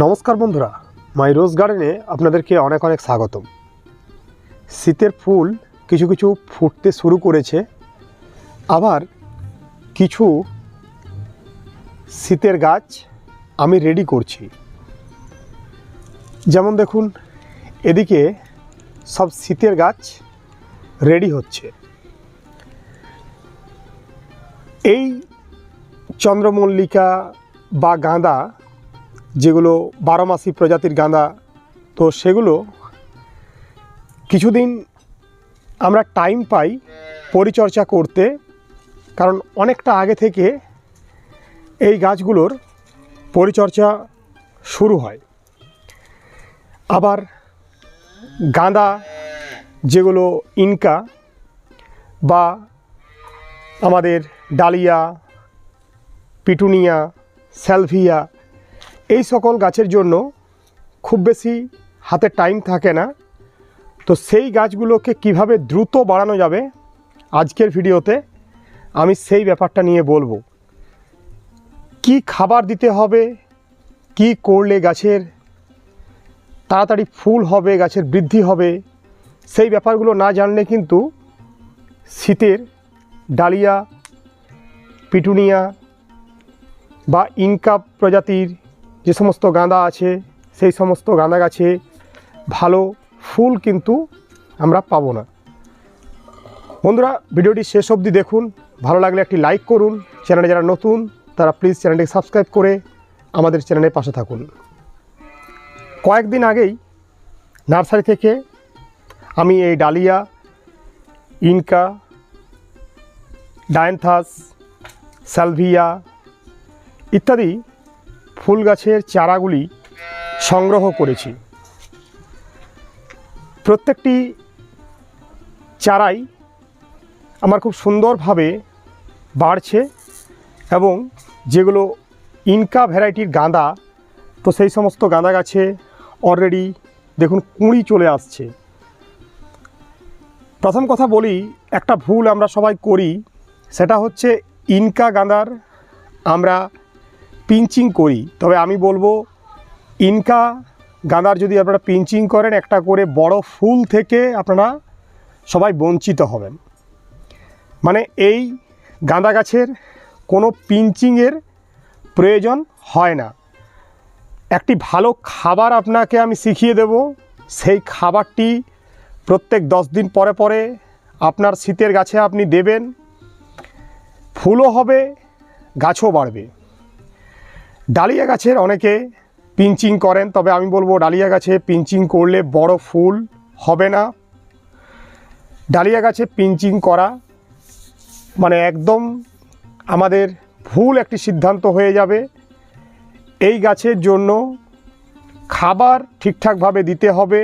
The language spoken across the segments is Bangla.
নমস্কার বন্ধুরা, মাই রোজ গার্ডেনে আপনাদেরকে অনেক অনেক স্বাগতম। শীতের ফুল কিছু কিছু ফুটতে শুরু করেছে, আবার কিছু শীতের গাছ আমি রেডি করছি। যেমন দেখুন, এদিকে সব শীতের গাছ রেডি হচ্ছে। এই চন্দ্রমল্লিকা বা গাঁদা যেগুলো বারোমাসি প্রজাতির গাঁদা, তো সেগুলো কিছুদিন আমরা টাইম পাই পরিচর্যা করতে, কারণ অনেকটা আগে থেকে এই গাছগুলোর পরিচর্যা শুরু হয়। আবার গাঁদা যেগুলো ইনকা বা আমাদের ডালিয়া, পিটুনিয়া, স্যালভিয়া এই সকল গাছের জন্য খুব বেশি হাতে টাইম থাকে না। তো সেই গাছগুলোকে কীভাবে দ্রুত বাড়ানো যাবে আজকের ভিডিওতে আমি সেই ব্যাপারটা নিয়ে বলব। কি খাবার দিতে হবে, কি করলে গাছের তাড়াতাড়ি ফুল হবে, গাছের বৃদ্ধি হবে, সেই ব্যাপারগুলো না জানলে কিন্তু শীতের ডালিয়া, পিটুনিয়া বা ইনকা প্রজাতির যে সমস্ত গাঁদা আছে, সেই সমস্ত গাঁদা গাছে ভালো ফুল কিন্তু আমরা পাবো না। বন্ধুরা, ভিডিওটি শেষ অবধি দেখুন। ভালো লাগলে একটি লাইক করুন। চ্যানেলে যারা নতুন, তারা প্লিজ চ্যানেলটি সাবস্ক্রাইব করে আমাদের চ্যানেলের পাশে থাকুন। কয়েকদিন আগেই নার্সারি থেকে আমি এই ডালিয়া, ইনকা, ডায়েন্থাস স্যালভিয়া ইত্যাদি ফুল গাছের চারাগুলি সংগ্রহ করেছি। প্রত্যেকটি চারাই আমার খুব সুন্দরভাবে বাড়ছে এবং যেগুলো ইনকা ভ্যারাইটির গাঁদা, তো সেই সমস্ত গাঁদা গাছে অলরেডি দেখুন কুঁড়ি চলে আসছে। প্রথম কথা বলি, একটা ভুল আমরা সবাই করি, সেটা হচ্ছে ইনকা গাঁদার আমরা পিঞ্চিং করি। তবে আমি বলব, ইনকা গাঁদার যদি আপনারা পিঞ্চিং করেন, একটা করে বড় ফুল থেকে আপনারা সবাই বঞ্চিত হবেন। মানে এই গাঁদা গাছের কোনো পিঞ্চিংয়ের প্রয়োজন হয় না। একটি ভালো খাবার আপনাকে আমি শিখিয়ে দেব, সেই খাবারটি প্রত্যেক দশ দিন পরে পরে আপনার শীতের গাছে আপনি দেবেন। ফুলও হবে, গাছও বাড়বে। ডালিয়া গাছের অনেকে পিঞ্চিং করেন, তবে আমি বলব ডালিয়া গাছে পিঞ্চিং করলে বড় ফুল হবে না। ডালিয়া গাছে পিঞ্চিং করা মানে একদম আমাদের ভুল একটি সিদ্ধান্ত হয়ে যাবে। এই গাছের জন্য খাবার ঠিকঠাকভাবে দিতে হবে,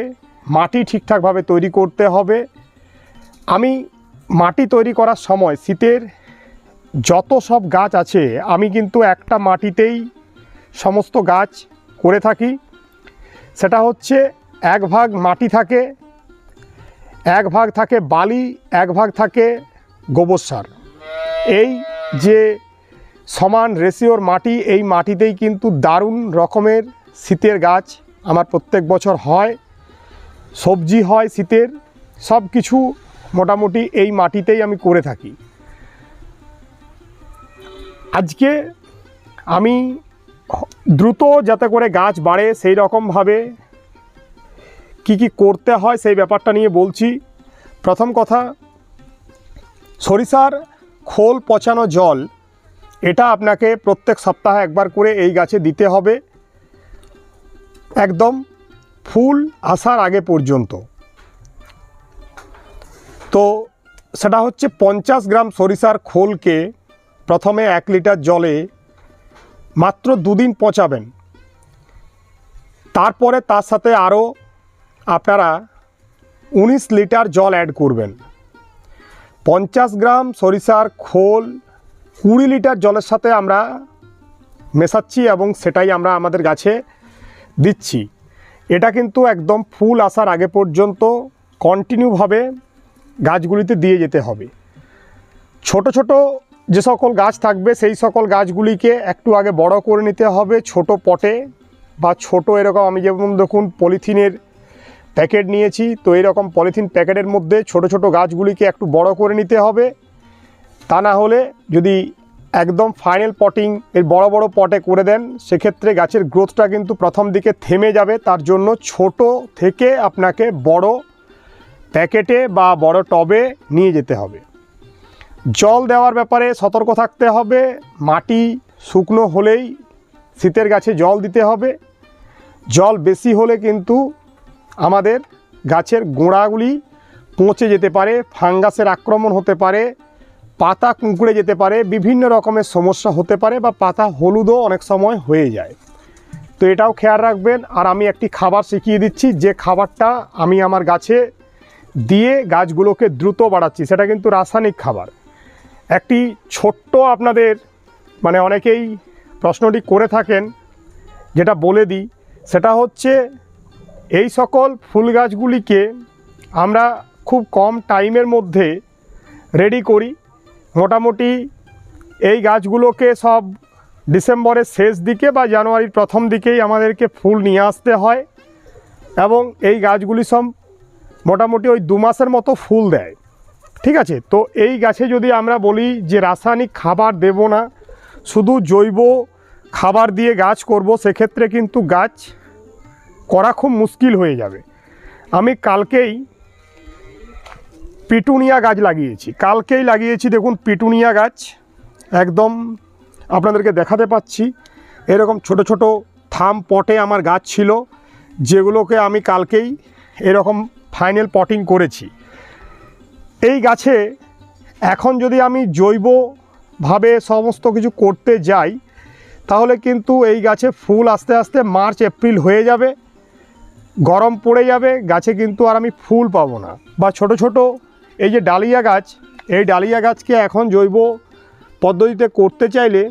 মাটি ঠিকঠাকভাবে তৈরি করতে হবে। আমি মাটি তৈরি করার সময় শীতের যত সব গাছ আছে, আমি কিন্তু একটা মাটিতেই সমস্ত গাছ করে থাকি। সেটা হচ্ছে এক ভাগ মাটি থাকে, এক ভাগ থাকে বালি, এক ভাগ থাকে গোবর সার। এই যে সমান রেশিওর মাটি, এই মাটিতেই কিন্তু দারুণ রকমের শীতের গাছ আমার প্রত্যেক বছর হয়। সবজি হয় শীতের, সব কিছু মোটামুটি এই মাটিতেই আমি করে থাকি। আজকে আমি দ্রুত যাতে করে গাছ বাড়ে, সেই রকমভাবে কি কি করতে হয় সেই ব্যাপারটা নিয়ে বলছি। প্রথম কথা, সরিষার খোল পচানো জল, এটা আপনাকে প্রত্যেক সপ্তাহে একবার করে এই গাছে দিতে হবে। একদম ফুল আসার আগে পর্যন্ত। তো সেটা হচ্ছে পঞ্চাশ গ্রাম সরিষার খোলকে প্রথমে এক লিটার জলে মাত্র দুদিন পচাবেন। তারপরে তার সাথে আরও আপনারা উনিশ লিটার জল অ্যাড করবেন। পঞ্চাশ গ্রাম সরিষার খোল, কুড়ি লিটার জলের সাথে আমরা মেশাচ্ছি এবং সেটাই আমরা আমাদের গাছে দিচ্ছি। এটা কিন্তু একদম ফুল আসার আগে পর্যন্ত কন্টিনিউভাবে গাছগুলিতে দিয়ে যেতে হবে। ছোট ছোট যে সকল গাছ থাকবে, সেই সকল গাছগুলিকে একটু আগে বড় করে নিতে হবে, ছোট পটে বা ছোট এরকম আমি যেমন দেখুন পলিথিনের প্যাকেট নিয়েছি, তো এরকম পলিথিন প্যাকেটের মধ্যে ছোট ছোট গাছগুলিকে একটু বড় করে নিতে হবে। তা না হলে যদি একদম ফাইনাল পটিং এর বড় বড় পটে করে দেন, সেক্ষেত্রে গাছের গ্রোথটা কিন্তু প্রথম দিকে থেমে যাবে। তার জন্য ছোট থেকে আপনাকে বড় প্যাকেটে বা বড় টবে নিয়ে যেতে হবে। জল দেওয়ার ব্যাপারে সতর্ক থাকতে হবে। মাটি শুকনো হলেই শীতের গাছে জল দিতে হবে। জল বেশি হলে কিন্তু আমাদের গাছের গোড়াগুলি পচে যেতে পারে, ফাঙ্গাসের আক্রমণ হতে পারে, পাতা কুঁকড়ে যেতে পারে, বিভিন্ন রকমের সমস্যা হতে পারে বা পাতা হলুদও অনেক সময় হয়ে যায়। তো এটাও খেয়াল রাখবেন। আর আমি একটি খাবার শিখিয়ে দিচ্ছি, যে খাবারটা আমি আমার গাছে দিয়ে গাছগুলোকে দ্রুত বাড়াচ্ছি। সেটা কিন্তু রাসায়নিক খাবার। একটি ছোট্ট আপনাদের মানে অনেকেই প্রশ্নটি করে থাকেন, যেটা বলে দিই। সেটা হচ্ছে, এই সকল ফুল গাছগুলিকে আমরা খুব কম টাইমের মধ্যে রেডি করি। মোটামুটি এই গাছগুলোকে সব ডিসেম্বরের শেষ দিকে বা জানুয়ারির প্রথম দিকেই আমাদেরকে ফুল নিয়ে আসতে হয় এবং এই গাছগুলি সব মোটামুটি ওই দু মাসের মতো ফুল দেয়। ঠিক আছে? তো এই গাছে যদি আমরা বলি যে রাসায়নিক খাবার দেব না, শুধু জৈব খাবার দিয়ে গাছ করব, সেক্ষেত্রে কিন্তু গাছ করা খুব মুশকিল হয়ে যাবে। আমি কালকেই পিটুনিয়া গাছ লাগিয়েছি। কালকেই লাগিয়েছি, দেখুন পিটুনিয়া গাছ একদম আপনাদেরকে দেখাতে পাচ্ছি। এরকম ছোট ছোট থাম পটে আমার গাছ ছিল, যেগুলোকে আমি কালকেই এরকম ফাইনাল পটিং করেছি। এই গাছে এখন যদি আমি জৈবভাবে সমস্ত কিছু করতে যাই, তাহলে কিন্তু এই গাছে ফুল আস্তে আস্তে মার্চ, এপ্রিল হয়ে যাবে, গরম পড়ে যাবে, গাছে কিন্তু আর আমি ফুল পাবো না। বা ছোট ছোট এই যে ডালিয়া গাছ, এই ডালিয়া গাছকে এখন জৈব পদ্ধতিতে করতে চাইলে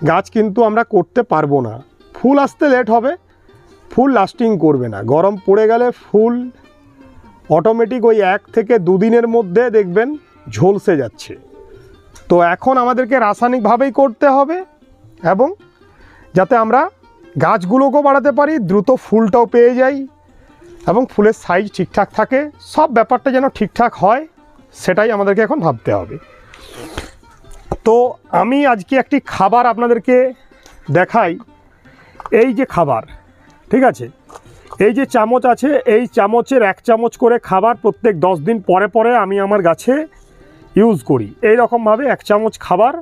গাছ কিন্তু আমরা করতে পারব না। ফুল আসতে লেট হবে, ফুল লাস্টিং করবে না। গরম পড়ে গেলে ফুল অটোমেটিক ওই এক থেকে দুদিনের মধ্যে দেখবেন ঝলসে যাচ্ছে। তো এখন আমাদেরকে রাসায়নিকভাবেই করতে হবে এবং যাতে আমরা গাছগুলোকেও বাড়াতে পারি, দ্রুত ফুলটাও পেয়ে যাই এবং ফুলের সাইজ ঠিকঠাক থাকে, সব ব্যাপারটা যেন ঠিকঠাক হয়, সেটাই আমাদেরকে এখন ভাবতে হবে। তো আমি আজকে একটি খাবার আপনাদেরকে দেখাই। এই যে খাবার, ঠিক আছে? এই যে চামচ আছে, এই চামচের এক চামচ করে খাবার প্রত্যেক দশ দিন পরে পরে আমি আমার গাছে ইউজ করি। এই রকমভাবে এক চামচ খাবার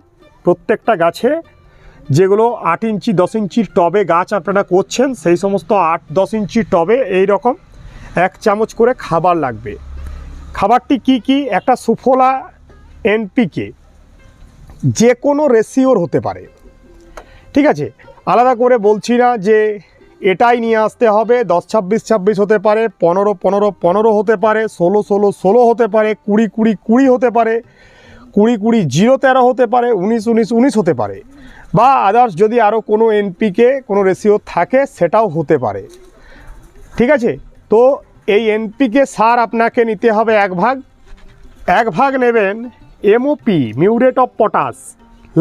প্রত্যেকটা গাছে, যেগুলো আট ইঞ্চি, দশ ইঞ্চির টবে গাছ আপনারা করছেন, সেই সমস্ত আট, দশ ইঞ্চির টবে এই রকম এক চামচ করে খাবার লাগবে। খাবারটি কি কি? একটা সুফলা এনপিকে যে কোনো রেশিওর হতে পারে। ঠিক আছে? আলাদা করে বলছি না যে এটাই নিয়ে আসতে হবে। দশ ছাব্বিশ ছাব্বিশ হতে পারে, পনেরো পনেরো পনেরো হতে পারে, ষোলো ষোলো ষোলো হতে পারে, কুড়ি কুড়ি কুড়ি হতে পারে, কুড়ি কুড়ি, জিরো, তেরো হতে পারে, উনিশ উনিশ উনিশ হতে পারে। বা আদার্স যদি আরও কোনো এনপিকে কোনো রেশিও থাকে, সেটাও হতে পারে। ঠিক আছে? তো এই এনপিকে সার আপনাকে নিতে হবে এক ভাগ। এক ভাগ নেবেন এমওপি মিউরেট অফ পটাশ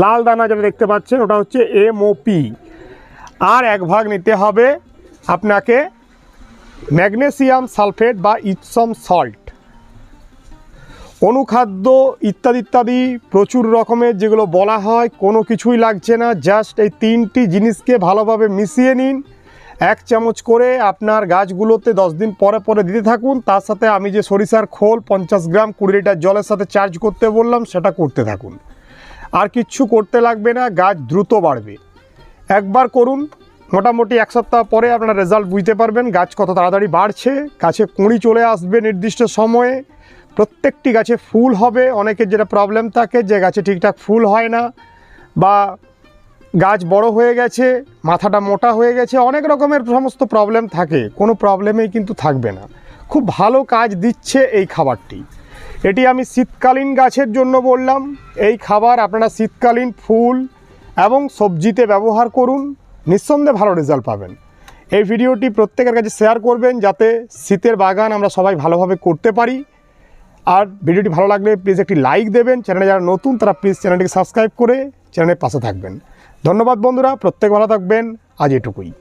লাল দানা যেটা দেখতে পাচ্ছেন, ওটা হচ্ছে এমওপি আর এক ভাগ নিতে হবে আপনাকে ম্যাগনেসিয়াম সালফেট বা ইপসম সল্ট। অনুখাদ্য ইত্যাদি ইত্যাদি প্রচুর রকমের যেগুলো বলা হয়, কোনো কিছুই লাগছে না। জাস্ট এই তিনটি জিনিসকে ভালোভাবে মিশিয়ে নিন। এক চামচ করে আপনার গাছগুলোতে দশ দিন পরে পরে দিতে থাকুন। তার সাথে আমি যে সরিষার খোল, পঞ্চাশ গ্রাম কুড়ি লিটার জলের সাথে চার্জ করতে বললাম, সেটা করতে থাকুন। আর কিচ্ছু করতে লাগবে না, গাছ দ্রুত বাড়বে। একবার করুন। মোটামুটি এক সপ্তাহ পরে আপনার রেজাল্ট বুঝতে পারবেন। গাছ কত তাড়াতাড়ি বাড়ছে, গাছে কুঁড়ি চলে আসবে নির্দিষ্ট সময়ে। প্রত্যেকটি গাছে ফুল হবে, অনেকের যেটা প্রবলেম থাকে যে গাছে ঠিকঠাক ফুল হয় না বা গাছ বড় হয়ে গেছে, মাথাটা মোটা হয়ে গেছে, অনেক রকমের সমস্ত প্রবলেম থাকে। কোনো প্রবলেমেই কিন্তু থাকবে না। খুব ভালো কাজ দিচ্ছে এই খাবারটি। এটি আমি শীতকালীন গাছের জন্য বললাম। এই খাবার আপনারা শীতকালীন ফুল এবং সবজিতে ব্যবহার করুন। নিঃসন্দেহে ভালো রেজাল্ট পাবেন। এই ভিডিওটি প্রত্যেকের কাছে শেয়ার করবেন যাতে শীতের বাগান আমরা সবাই ভালোভাবে করতে পারি। আর ভিডিওটি ভালো লাগলে প্লিজ একটি লাইক দেবেন। চ্যানেলে যারা নতুন, তারা প্লিজ চ্যানেলটিকে সাবস্ক্রাইব করে চ্যানেলের পাশে থাকবেন। ধন্যবাদ বন্ধুরা, প্রত্যেক ভালো থাকবেন। আজ এটুকুই।